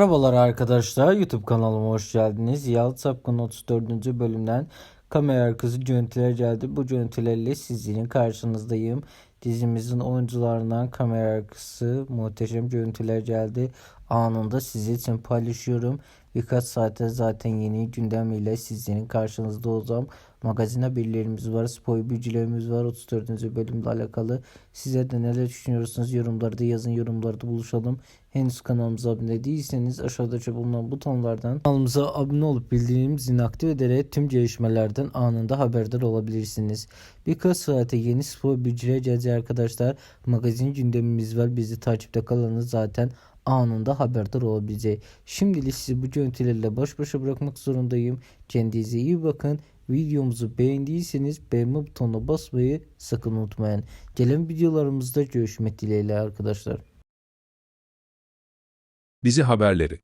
Merhabalar arkadaşlar YouTube kanalıma hoş geldiniz. Yalı Sapkın 34. bölümden kamera arkası görüntüler geldi. Bu görüntülerle sizlerin karşınızdayım. Dizimizin oyuncularından kamera arkası muhteşem görüntüler geldi. Anında sizin için paylaşıyorum. Birkaç saate zaten yeni gündem ile sizlerin karşınızda olacağım. Magazin haberlerimiz var, spor bilgilerimiz var 34. bölümle alakalı. Size de neler düşünüyorsunuz yorumlarda yazın yorumlarda buluşalım. Henüz kanalımıza abone değilseniz aşağıdaki bulunan butonlardan kanalımıza abone olup bildirim zilini aktif ederek tüm gelişmelerden anında haberdar olabilirsiniz. Birkaç saate yeni spor bilgiler gelecek arkadaşlar. Magazin gündemimiz var. Bizi takipte kalınız zaten anında haberdar olabilecek. Şimdilik sizi bu görüntülerle baş başa bırakmak zorundayım. Kendinize iyi bakın. Videomuzu beğendiyseniz beğenme butonuna basmayı sakın unutmayın. Gelen videolarımızda görüşmek dileğiyle arkadaşlar. Dizi haberleri